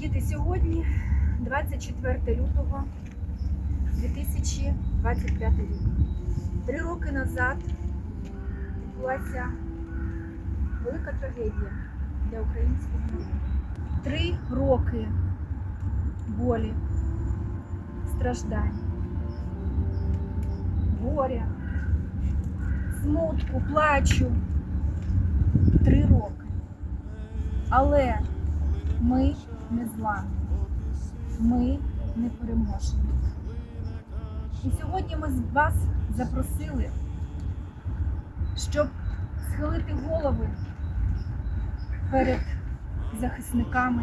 Діти, сьогодні 24 лютого 2025 рік. Три роки назад відбулася велика трагедія для українського народу. Три роки болі, страждань, горя, смутку, плачу. Три роки. Але ми не зламні, ми не переможні. І сьогодні ми вас запросили, щоб схилити голови перед захисниками,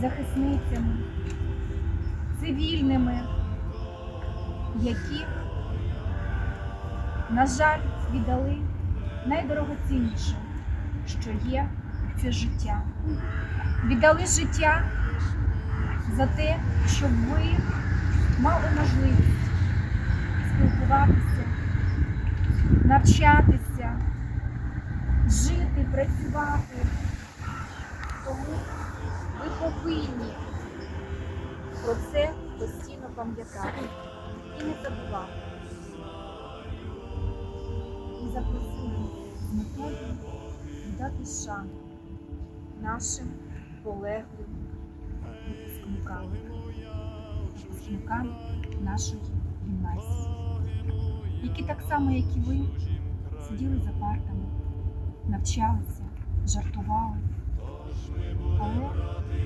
захисницями, цивільними, які, на жаль, віддали найдорогоцінніше, що є це життя. Віддали життя за те, щоб ви мали можливість спілкуватися, навчатися, жити, працювати. Тому ви повинні про це постійно пам'ятати і не забувати. І запросили з метою віддати шану нашим полеглим випускникам, випускникам нашої гімназії, які так само, як і ви, сиділи за партами, навчалися, жартували, але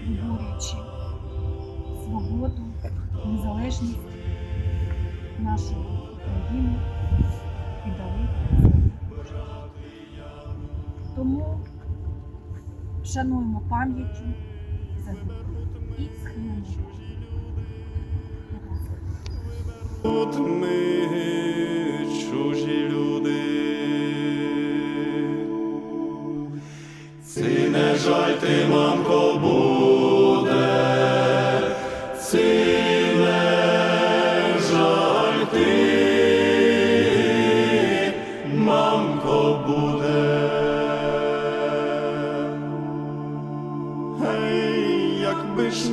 виборюючи свободу, незалежність нашої країни, віддали своє Вшануємо пам'яттю загиблих і схилимо. Тут ми чужі люди. Ці не жаль мамко, буде. Ці не жаль ти, мамко, буде.